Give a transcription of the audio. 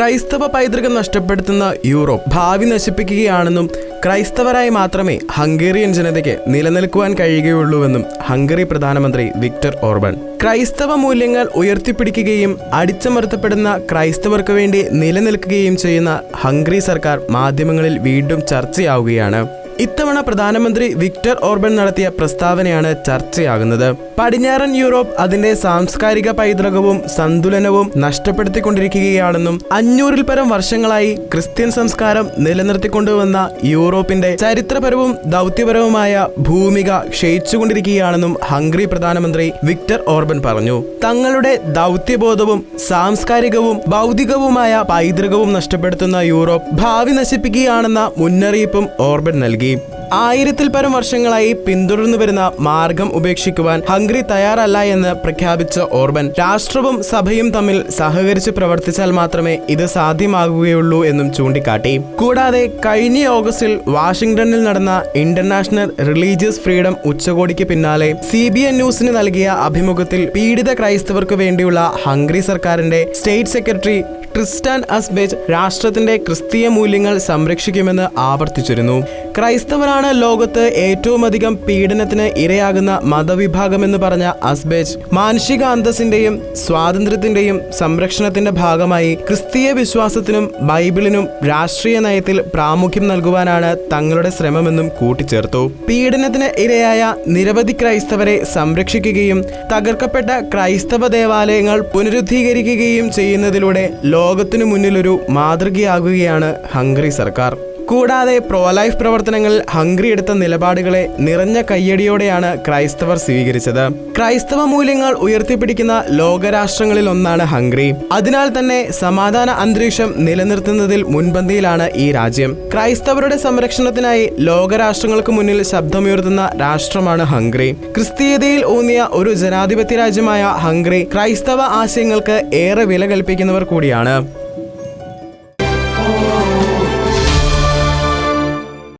ക്രൈസ്തവ പൈതൃകം നഷ്ടപ്പെടുത്തുന്ന യൂറോപ്പ് ഭാവി നശിപ്പിക്കുകയാണെന്നും ക്രൈസ്തവരായി മാത്രമേ ഹംഗേറിയൻ ജനതയ്ക്ക് നിലനിൽക്കുവാൻ കഴിയുകയുള്ളൂവെന്നും ഹംഗറി പ്രധാനമന്ത്രി വിക്ടർ ഓർബൻ ക്രൈസ്തവ മൂല്യങ്ങൾ ഉയർത്തിപ്പിടിക്കുകയും അടിച്ചമർത്തപ്പെടുന്ന ക്രൈസ്തവർക്ക് വേണ്ടി നിലനിൽക്കുകയും ചെയ്യുന്ന ഹംഗറി സർക്കാർ മാധ്യമങ്ങളിൽ വീണ്ടും ചർച്ചയാവുകയാണ്. ഇത്തവണ പ്രധാനമന്ത്രി വിക്ടർ ഓർബൻ നടത്തിയ പ്രസ്താവനയാണ് ചർച്ചയാകുന്നത്. പടിഞ്ഞാറൻ യൂറോപ്പ് അതിന്റെ സാംസ്കാരിക പൈതൃകവും സന്തുലനവും നഷ്ടപ്പെടുത്തിക്കൊണ്ടിരിക്കുകയാണെന്നും അഞ്ഞൂറിൽ പരം വർഷങ്ങളായി ക്രിസ്ത്യൻ സംസ്കാരം നിലനിർത്തിക്കൊണ്ടുവന്ന യൂറോപ്പിന്റെ ചരിത്രപരവും ദൗത്യപരവുമായ ഭൂമിക ക്ഷയിച്ചുകൊണ്ടിരിക്കുകയാണെന്നും ഹംഗറി പ്രധാനമന്ത്രി വിക്ടർ ഓർബൻ പറഞ്ഞു. തങ്ങളുടെ ദൗത്യബോധവും സാംസ്കാരികവും ഭൗതികവുമായ പൈതൃകവും നഷ്ടപ്പെടുത്തുന്ന യൂറോപ്പ് ഭാവി നശിപ്പിക്കുകയാണെന്ന മുന്നറിയിപ്പും ഓർബൻ നൽകി. ആയിരത്തിൽ പരം വർഷങ്ങളായി പിന്തുടർന്നു വരുന്ന മാർഗം ഉപേക്ഷിക്കുവാൻ ഹംഗറി തയ്യാറല്ല എന്ന് പ്രഖ്യാപിച്ച ഓർബൻ രാഷ്ട്രവും സഭയും തമ്മിൽ സഹകരിച്ച് പ്രവർത്തിച്ചാൽ മാത്രമേ ഇത് സാധ്യമാകുകയുള്ളൂ എന്നും ചൂണ്ടിക്കാട്ടി. കൂടാതെ കഴിഞ്ഞ ഓഗസ്റ്റിൽ വാഷിംഗ്ടണിൽ നടന്ന ഇന്റർനാഷണൽ റിലീജിയസ് ഫ്രീഡം ഉച്ചകോടിക്ക് പിന്നാലെ സി ബി എൻ ന്യൂസിന് നൽകിയ അഭിമുഖത്തിൽ പീഡിത ക്രൈസ്തവർക്ക് വേണ്ടിയുള്ള ഹംഗറി സർക്കാരിന്റെ സ്റ്റേറ്റ് സെക്രട്ടറി ക്രിസ്റ്റാൻ അസ്ബേജ് രാഷ്ട്രത്തിന്റെ ക്രിസ്തീയ മൂല്യങ്ങൾ സംരക്ഷിക്കുമെന്ന് ആവർത്തിച്ചിരുന്നു. ക്രൈസ്തവരാണ് ലോകത്ത് ഏറ്റവും അധികം പീഡനത്തിന് ഇരയാകുന്ന മതവിഭാഗമെന്ന് പറഞ്ഞ അസ്ബേജ് മാനുഷിക അന്തസ്സിന്റെയും സ്വാതന്ത്ര്യത്തിന്റെയും സംരക്ഷണത്തിന്റെ ഭാഗമായി ക്രിസ്തീയ വിശ്വാസത്തിനും ബൈബിളിനും രാഷ്ട്രീയ നയത്തിൽ പ്രാമുഖ്യം നൽകുവാനാണ് തങ്ങളുടെ ശ്രമമെന്നും കൂട്ടിച്ചേർത്തു. പീഡനത്തിന് ഇരയായ നിരവധി ക്രൈസ്തവരെ സംരക്ഷിക്കുകയും തകർക്കപ്പെട്ട ക്രൈസ്തവ ദേവാലയങ്ങൾ പുനരുദ്ധീകരിക്കുകയും ചെയ്യുന്നതിലൂടെ ലോകത്തിനു മുന്നിലൊരു മാതൃകയാകുകയാണ് ഹംഗറി സർക്കാർ. കൂടാതെ പ്രോലൈഫ് പ്രവർത്തനങ്ങളിൽ ഹംഗ്രി എടുത്ത നിലപാടുകളെ നിറഞ്ഞ കയ്യടിയോടെയാണ് ക്രൈസ്തവർ സ്വീകരിച്ചത്. ക്രൈസ്തവ മൂല്യങ്ങൾ ഉയർത്തിപ്പിടിക്കുന്ന ലോകരാഷ്ട്രങ്ങളിൽ ഒന്നാണ് ഹംഗ്രി. അതിനാൽ തന്നെ സമാധാന അന്തരീക്ഷം നിലനിർത്തുന്നതിൽ മുൻപന്തിയിലാണ് ഈ രാജ്യം. ക്രൈസ്തവരുടെ സംരക്ഷണത്തിനായി ലോകരാഷ്ട്രങ്ങൾക്ക് മുന്നിൽ ശബ്ദമുയർത്തുന്ന രാഷ്ട്രമാണ് ഹംഗ്രി. ക്രിസ്തീയതയിൽ ഊന്നിയ ഒരു ജനാധിപത്യ രാജ്യമായ ഹംഗ്രി ക്രൈസ്തവ ആശയങ്ങൾക്ക് ഏറെ വില കൽപ്പിക്കുന്നവർ കൂടിയാണ്.